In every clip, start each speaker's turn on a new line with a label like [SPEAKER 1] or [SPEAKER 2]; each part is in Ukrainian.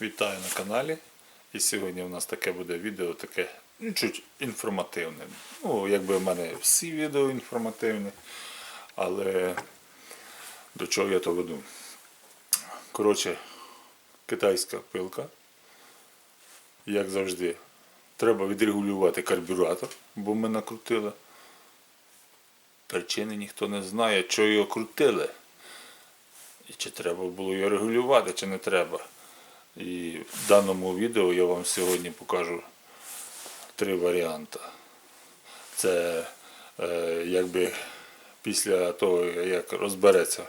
[SPEAKER 1] Вітаю на каналі. І сьогодні у нас таке буде відео, таке ну, чуть інформативне. Ну, якби в мене всі відео інформативні, але до чого я то веду? Коротше, китайська пилка. Як завжди, треба відрегулювати карбюратор, бо ми накрутили. Причини ніхто не знає, чого його крутили. І чи треба було його регулювати, чи не треба. І в даному відео я вам сьогодні покажу три варіанти. Це е, якби після того, як розбереться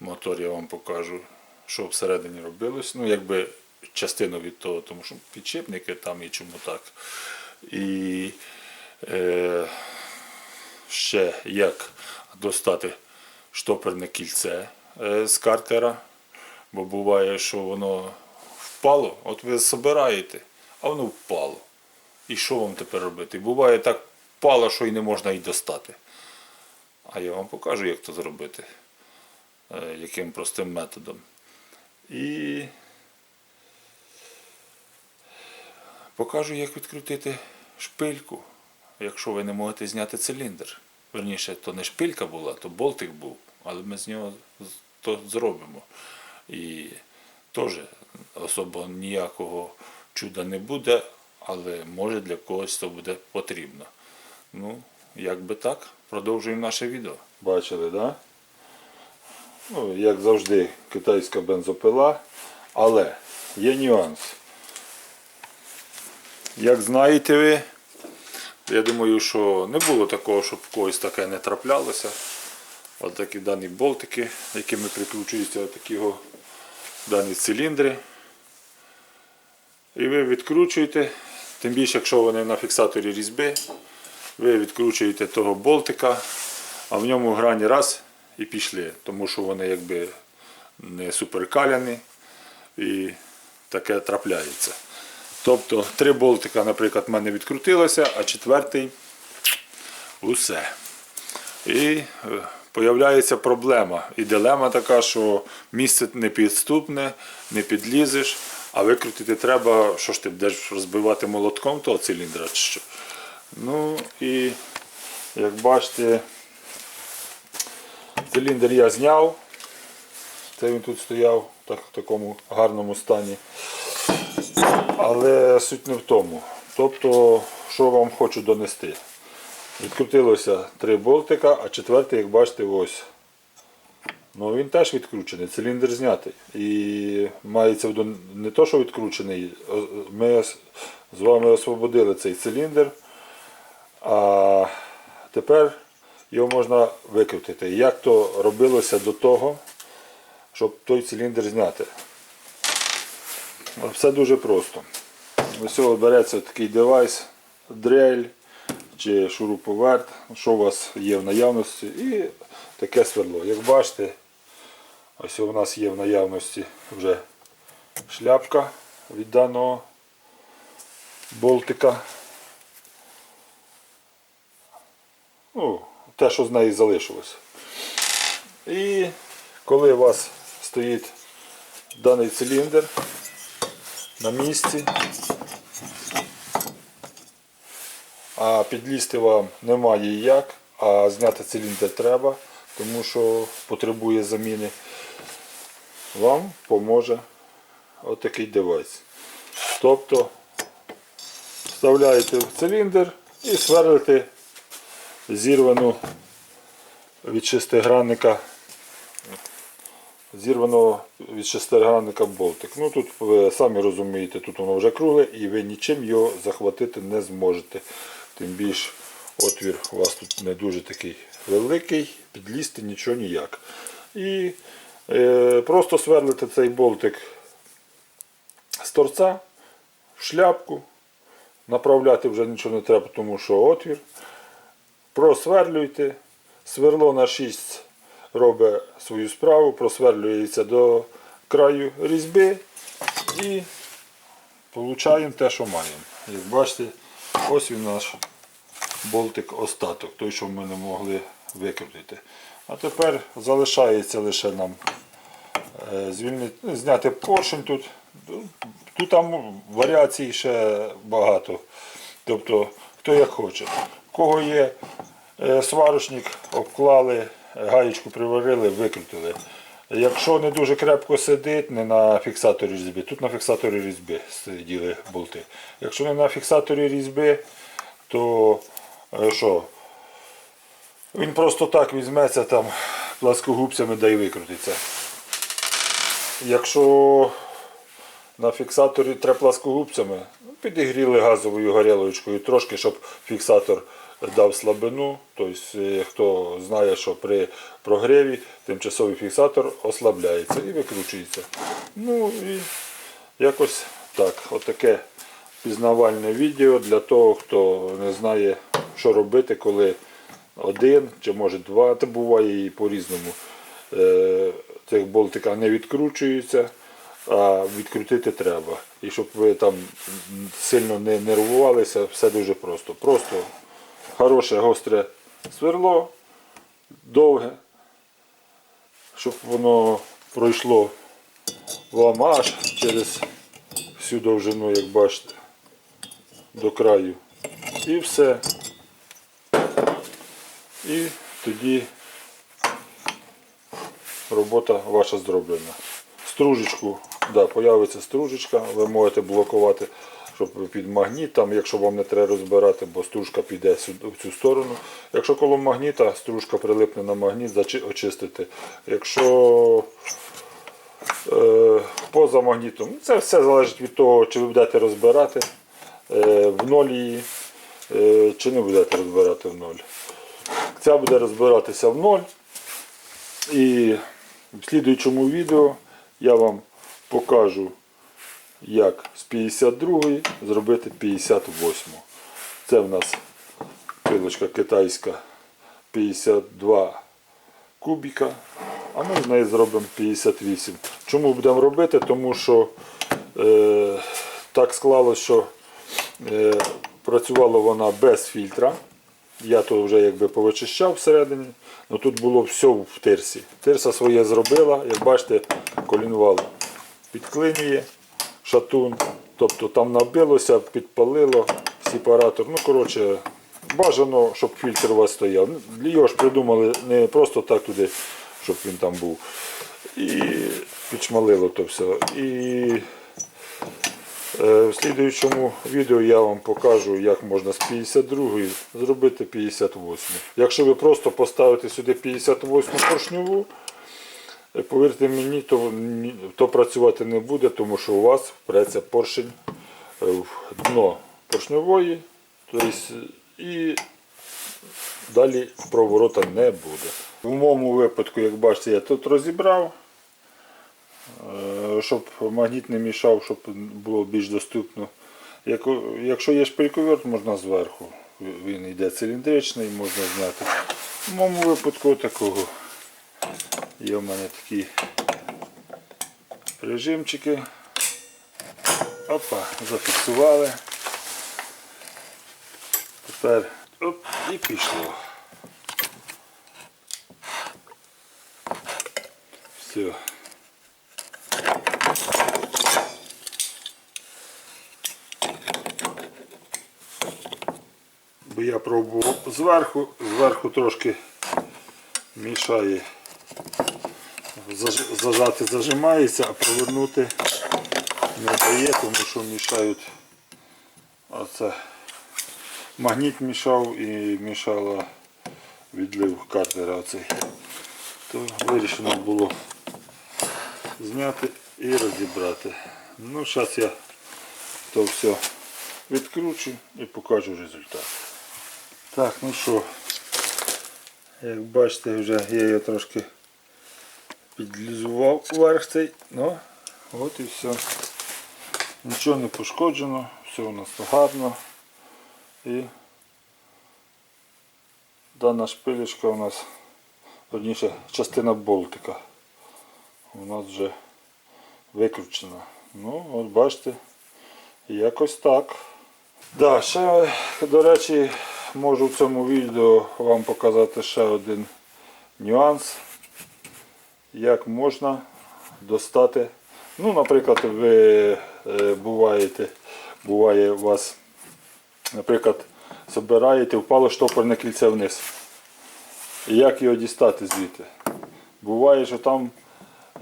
[SPEAKER 1] мотор, я вам покажу, що всередині робилось. Ну, якби частину від того, тому що підшипники там і чому так. І е, ще як достати штоперне кільце е, з картера. Бо буває, що воно впало, от ви збираєте, а воно впало. І що вам тепер робити? Буває так впало, що і не можна й достати. А я вам покажу, як це зробити, е, яким простим методом. І покажу, як відкрутити шпильку, якщо ви не можете зняти циліндр. Верніше, то не шпилька була, то болтик був, але ми з нього то зробимо. І теж особо ніякого чуда не буде, але може для когось то буде потрібно. Ну, як би так, продовжуємо наше відео. Бачили, так? Да? Ну, як завжди, китайська бензопила, але є нюанс. Як знаєте ви, я думаю, що не було такого, щоб когось таке не траплялося. Ось такі дані болтики, якими прикручуються такі о дані циліндри. І ви відкручуєте, тим більше, якщо вони на фіксаторі різьби, ви відкручуєте того болтика, а в ньому грані раз і пішли, тому що вони якби не суперкаляні і таке трапляється. Тобто три болтика, наприклад, в мене відкрутилося, а четвертий усе. І е, появляється проблема. І дилема така, що місце не підступне, не підлізеш, а викрутити треба, що ж ти будеш розбивати молотком того циліндра чи що. Ну і як бачите, циліндр я зняв. Це він тут стояв так, в такому гарному стані. Але суть не в тому. Тобто, що вам хочу донести. Відкрутилося три болтика, а четвертий, як бачите, ось. Ну він теж відкручений, циліндр знятий. І мається не то, що відкручений, ми з вами освободили цей циліндр, а тепер його можна викрутити. Як то робилося до того, щоб той циліндр зняти? Все дуже просто. Ось береться такий девайс, дрель чи шуруповерт, що у вас є в наявності, і таке сверло. Як бачите, ось у нас є в наявності вже шляпка від даного болтика. Ну, те, що з неї залишилось. І коли у вас стоїть даний циліндр на місці, а підлізти вам немає як, а зняти циліндр треба, тому що потребує заміни, вам поможе отакий девайс. Тобто вставляєте в циліндр і сверлите зірвану від шестигранника зірваного від шестигранника болтик. Ну тут ви самі розумієте, тут воно вже кругле і ви нічим його захватити не зможете. Тим більш отвір у вас тут не дуже такий великий, підлізти нічого ніяк. І е, просто сверлите цей болтик з торця в шляпку. Направляти вже нічого не треба, тому що отвір. Просверлюйте. Сверло на 6 робить свою справу, просверлюється до краю різьби і получаємо те, що маємо. Як бачите, ось він наш болтик остаток, той, що ми не могли викрутити. А тепер залишається лише нам е, звільнити, зняти поршень тут Тут там варіацій ще багато. Тобто, хто як хоче. Кого є е, сварочник, обклали, гаєчку приварили, викрутили. Якщо не дуже крепко сидить, не на фіксаторі різьби, тут на фіксаторі різьби сиділи болти. Якщо не на фіксаторі різьби, то е, що? Він просто так візьметься там пласкогубцями да й викрутиться. Якщо на фіксаторі треба пласкогубцями, ну, підігріли газовою горілочкою трошки, щоб фіксатор дав слабину. Тобто, е, хто знає, що при прогріві тимчасовий фіксатор ослабляється і викручується. Ну і якось так, отаке пізнавальне відео для того, хто не знає, що робити, коли один чи може два, це буває і по-різному. Е, Цих болтика не відкручується, а відкрутити треба. І щоб ви там сильно не нервувалися, все дуже просто. Просто хороше гостре сверло, довге, щоб воно пройшло вам аж через всю довжину, як бачите, до краю. І все. І тоді робота ваша зроблена. Стружечку, да, появиться стружечка, ви можете блокувати, щоб під магніт, там, якщо вам не треба розбирати, бо стружка піде в цю сторону. Якщо коло магніта, стружка прилипне на магніт, очистити. Якщо е, поза магнітом, ну, це все залежить від того, чи ви будете розбирати е, в ноль її, е, чи не будете розбирати в ноль. Ця буде розбиратися в ноль. І в слідуючому відео я вам покажу, як з 52 зробити 58. Це в нас пилочка китайська 52 кубіка, а ми з неї зробимо 58. Чому будемо робити? Тому що е, так склалося, що е, працювала вона без фільтра. Я то вже якби повичищав всередині, але тут було все в тирсі. Тирса своє зробила, як бачите, колінвал підклинює шатун. Тобто там набилося, підпалило сепаратор. Ну, коротше, бажано, щоб фільтр у вас стояв. Його ж придумали не просто так туди, щоб він там був. І підшмалило то все. І Е, В слідуючому відео я вам покажу, як можна з 52 зробити 58. Якщо ви просто поставите сюди 58 поршневу, е, повірте мені, то, то працювати не буде, тому що у вас впреться поршень е, в дно поршневої, тобто, і далі проворота не буде. В моєму випадку, як бачите, я тут розібрав. Е, щоб магніт не мішав, щоб було більш доступно. Якщо є шпильковерт, можна зверху. Він йде циліндричний, можна зняти. В моєму випадку такого. Є в мене такі режимчики. Опа, зафіксували. Тепер оп, і пішло. Все. Бо я пробував зверху, зверху трошки мішає. Заж- Зажати зажимається, а провернути не дає, тому що мішають. Оце магніт мішав і мішала відлив картера оцей. То вирішено було зняти і розібрати. Ну, зараз я то все відкручу і покажу результат. Так, ну що, як бачите, вже я його трошки підлізував верх цей, ну, от і все. Нічого не пошкоджено, все у нас гарно. І дана шпилечка у нас, верніше, частина болтика у нас вже викручена. Ну, от бачите, якось так. Да, ще, до речі, можу в цьому відео вам показати ще один нюанс, як можна достати Ну, наприклад, ви е, буваєте, буває у вас, наприклад, збираєте, впало штопорне кільце вниз. Як його дістати звідти? Буває, що там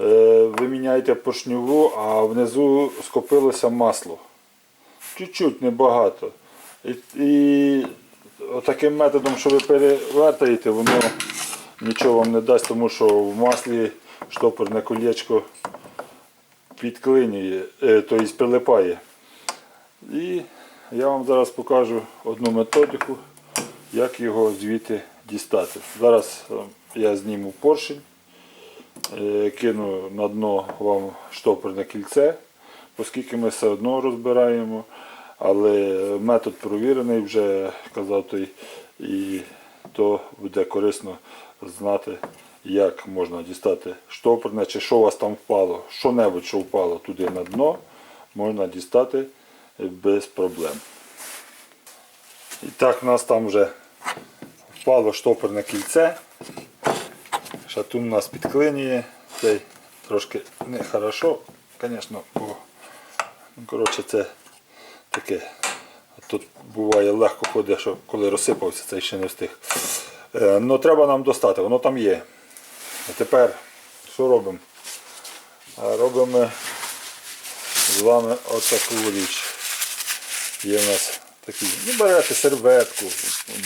[SPEAKER 1] е, ви міняєте поршньову, а внизу скопилося масло. Чуть-чуть, небагато. І, і таким методом, що ви перевертаєте, воно нічого вам не дасть, тому що в маслі штопорне колечко підклинює, е, тобто прилипає. І я вам зараз покажу одну методику, як його звідти дістати. Зараз е, я зніму поршень, е, кину на дно вам штопорне кільце, оскільки ми все одно розбираємо. Але метод провірений, вже казав той, і то буде корисно знати, як можна дістати штопорне, чи що у вас там впало, що-небудь, що впало туди на дно, можна дістати без проблем. І так, у нас там вже впало штопорне кільце. Шатун у нас підклинює. Цей трошки нехорошо, звісно, бо ну, коротше, це таке. Тут буває легко ходить, що коли розсипався, цей ще не встиг. Е, Ну, треба нам достати, воно там є. А тепер що робимо? Робимо з вами отаку річ. Є в нас такі. Ну, берете серветку,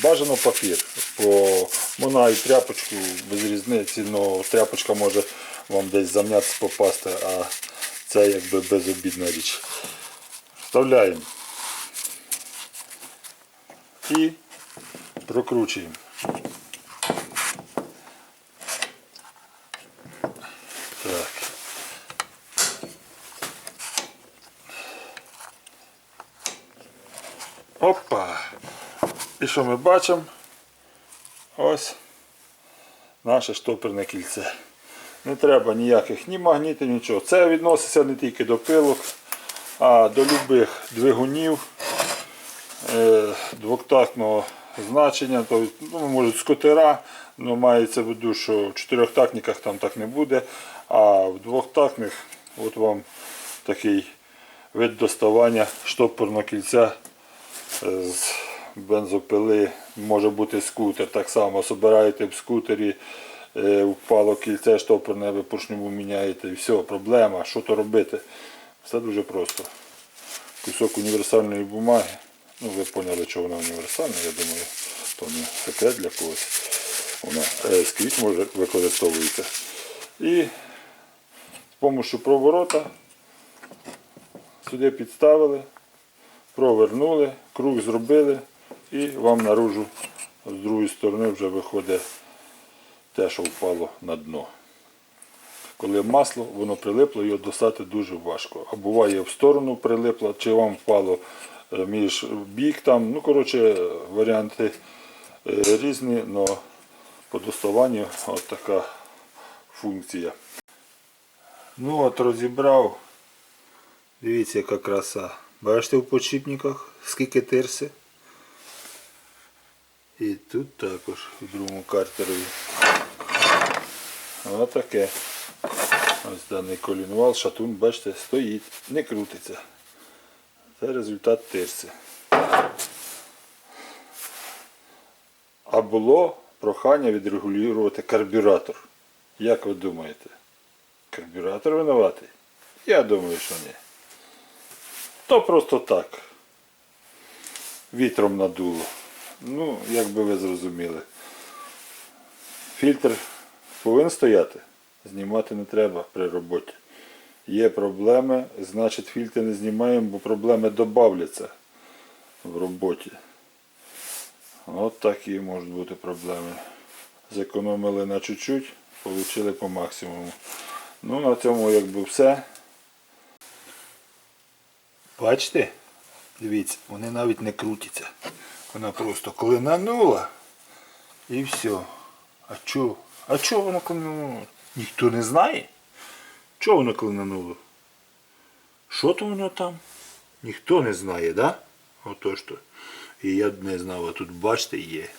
[SPEAKER 1] бажано папір. По можна і тряпочку без різниці, але тряпочка може вам десь зам'ятися попасти, а це якби безобідна річ. Вставляємо. І прокручуємо. Опа! І що ми бачимо? Ось наше штоперне кільце. Не треба ніяких ні магнітів, нічого. Це відноситься не тільки до пилок, а до любих двигунів е, двохтактного значення, то, ну, може скутера, але мається в виду, що в чотирьохтактниках там так не буде, а в двохтактних от вам такий вид доставання штопорного кільця з бензопили, може бути скутер. Так само собираєте в скутері, е, впало кільце штопорне, ви поршневу міняєте і все, проблема, що то робити. Все дуже просто. Кусок універсальної бумаги. Ну, ви поняли, що вона універсальна, я думаю, то не секрет для когось. Вона е, скрізь може використовується. І з допомогою проворота сюди підставили, провернули, круг зробили і вам наружу з другої сторони вже виходить те, що впало на дно. Коли масло, воно прилипло, його достати дуже важко. А буває в сторону прилипло, чи вам впало е, між бік там. Ну, коротше, варіанти е, різні, але по доставанню от така функція. Ну от розібрав. Дивіться, яка краса. Бачите в подшипниках, скільки тирси. І тут також у другому картерові. Отаке. Ось даний колінвал, шатун, бачите, стоїть, не крутиться. Це результат тирси. А було прохання відрегулювати карбюратор. Як ви думаєте? Карбюратор винуватий? Я думаю, що ні. То просто так. Вітром надуло. Ну, як би ви зрозуміли. Фільтр повинен стояти. Знімати не треба при роботі. Є проблеми, значить фільтр не знімаємо, бо проблеми додавляться в роботі. От такі можуть бути проблеми. Зекономили на чуть-чуть, отримали по максимуму. Ну, на цьому якби все. Бачите? Дивіться, вони навіть не крутяться. Вона просто клинанула і все. А чо? А чого воно клинануло? Ніхто не знає. Чого воно клинануло? Що то воно там? Ніхто не знає, да? Отож то. І я не знав, а тут бачите є.